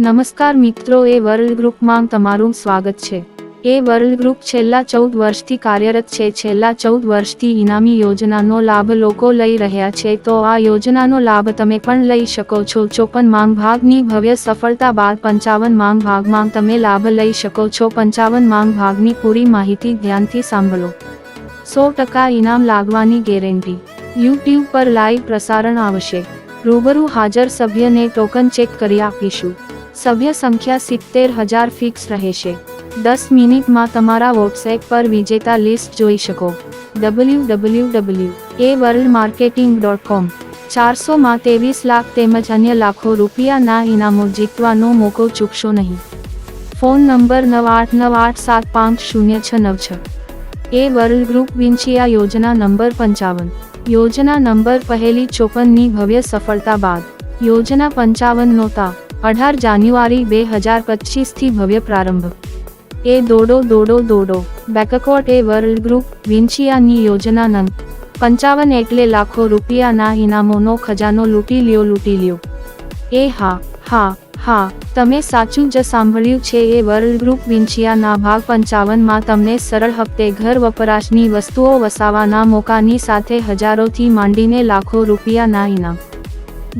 નમસ્કાર મિત્રો, એ વર્લ્ડ ગ્રુપમાં તમારું સ્વાગત છે. એ વર્લ્ડ ગ્રુપ છેલ્લા ચૌદ વર્ષથી કાર્યરત છે. છેલ્લા ચૌદ વર્ષથી ઇનામી યોજનાનો લાભ લોકો લઈ રહ્યા છે. તો આ યોજનાનો લાભ તમે પણ લઈ શકો છો. ચોપન માંગ ભાગની ભવ્ય સફળતા બાદ પંચાવન માંગ ભાગમાં તમે લાભ લઈ શકો છો. પંચાવન માંગ ભાગની પૂરી માહિતી ધ્યાનથી સાંભળો. સો ટકા ઇનામ લાગવાની ગેરંટી. યુટ્યુબ પર લાઈવ પ્રસારણ આવશે. રૂબરૂ હાજર સભ્યને ટોકન ચેક કરી આપીશું. સભ્ય સંખ્યા સિત્તેર હજાર ફિક્સ રહેશે. દસ મિનિટમાં તમારા વોટ્સએપ પર વિજેતા લિસ્ટ જોઈ શકો. W W W A world marketing dot com ચારસોમાં ત્રેવીસ લાખ તેમજ અન્ય લાખો રૂપિયાના ઇનામો જીતવાનો મોકો ચૂકશો નહીં. ફોન નંબર નવ આઠ નવ આઠ સાત પાંચ શૂન્ય છ નવ છ. એ વર્લ્ડ ગ્રુપ વિન્ચિયા યોજના નંબર પંચાવન. યોજના નંબર પહેલી ચોપનની ભવ્ય સફળતા બાદ. યોજના પંચાવન નોતા. અઢાર જાન્યુઆરી બે હજાર પચીસથી ભવ્ય પ્રારંભ. એ દોડો દોડો દોડો. બેકકોટ એ વર્લ્ડ ગ્રુપ વિંચિયાની યોજના નંગ પંચાવન એટલે લાખો રૂપિયાના ઇનામોનો ખજાનો લૂંટી લ્યો લૂંટી લ્યો. એ હા હા હા, તમે સાચું જ સાંભળ્યું છે, એ વર્લ્ડ ગ્રુપ વિંચિયાના ભાગ પંચાવનમાં તમને સરળ હપ્તે ઘર વપરાશની વસ્તુઓ વસાવાના મોકાની સાથે હજારોથી માંડીને લાખો રૂપિયાના ઇનામ.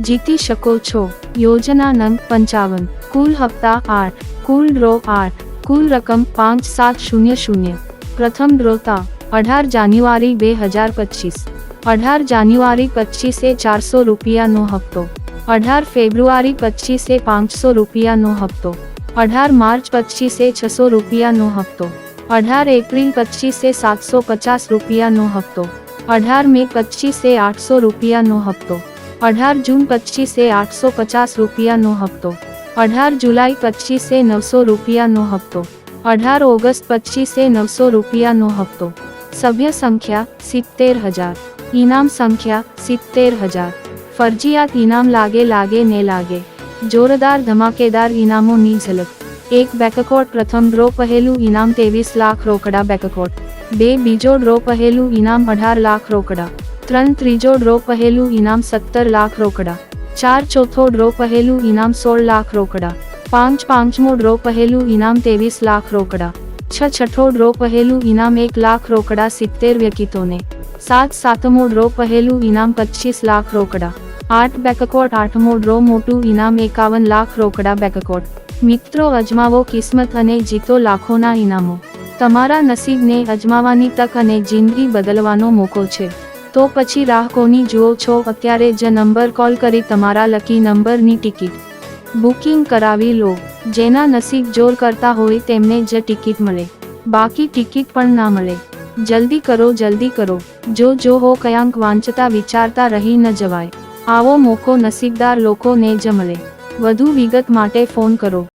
જીતી શકો છો. યોજના નંગ પંચાવન કુલ હપ્તા આઠ કુલ ડ્રો આઠ કુલ રકમ પાંચ સાત શૂન્ય શૂન્ય પ્રથમ ડ્રોતા અઢાર જાન્યુઆરી બે હજાર પચીસ અઢાર જાન્યુઆરી પચીસે ચારસો રૂપિયાનો હપ્તો અઢાર ફેબ્રુઆરી પચીસે પાંચસો રૂપિયાનો હપ્તો અઢાર માર્ચ પચીસે છસો રૂપિયાનો હપ્તો અઢાર એપ્રિલ પચીસે સાતસો પચાસ રૂપિયાનો હપ્તો અઢાર મે પચીસે આઠસો રૂપિયાનો હપ્તો અઢાર જૂન પચીસે આઠસો પચાસ રૂપિયાનો હપ્તો અઢાર જુલાઈ પચીસે નવસો રૂપિયાનો હપ્તો અઢાર ઓગસ્ટ પચીસે નવસો રૂપિયાનો હપ્તો સભ્ય સંખ્યા સિત્તેર હજાર ઇનામ સંખ્યા સિત્તેર હજાર ફરજિયાત ઇનામ લાગે લાગે ને લાગે જોરદાર ધમાકેદાર ઇનામોની ઝલક એક બેકકોટ પ્રથમ ડ્રો પહેલું ઇનામ ત્રેવીસ લાખ રોકડા બેકકોટ બે બીજો ડ્રો પહેલું ઇનામ અઢાર લાખ રોકડા ત્રણ ત્રીજો ડ્રો પહેલું ઇનામ સત્તર લાખ રોકડા. ચાર ચોથો ડ્રો પહેલું ઇનામ સોળ લાખ રોકડા. પાંચ પાંચમો ડ્રો પહેલું ઇનામ ત્રેવીસ લાખ રોકડા. છ છઠ્ઠો ડ્રો પહેલું ઇનામ એક લાખ રોકડા સિત્તેર વ્યકિતોને. સાત સાતમો ડ્રો પહેલું ઇનામ પચીસ લાખ રોકડા. આઠ બેકકોટ, આઠમો ડ્રો મોટું ઇનામ એકાવન લાખ રોકડા બેકકોટ. મિત્રો, અજમાવો કિસ્મત અને જીતો લાખોના ઇનામો. તમારા નસીબને અજમાવાની તક અને જિંદગી બદલવાનો મોકો છે. તો પછી રાહ કોની જુઓ છો? અત્યારે જ નંબર કોલ કરી તમારા લકી નંબરની ટિકિટ બુકિંગ કરાવી લો. જેના નસીબ જોર કરતા હોય તેમને જ ટિકિટ મળે. બાકી ટિકિટ પણ ના મળે. જલ્દી કરો જલ્દી કરો. જો જો હો કયાંક વાંચતા, વિચારતા રહી ન જવાય. આવો મોકો નસીબદાર લોકોને જ મળે. વધુ વિગત માટે ફોન કરો.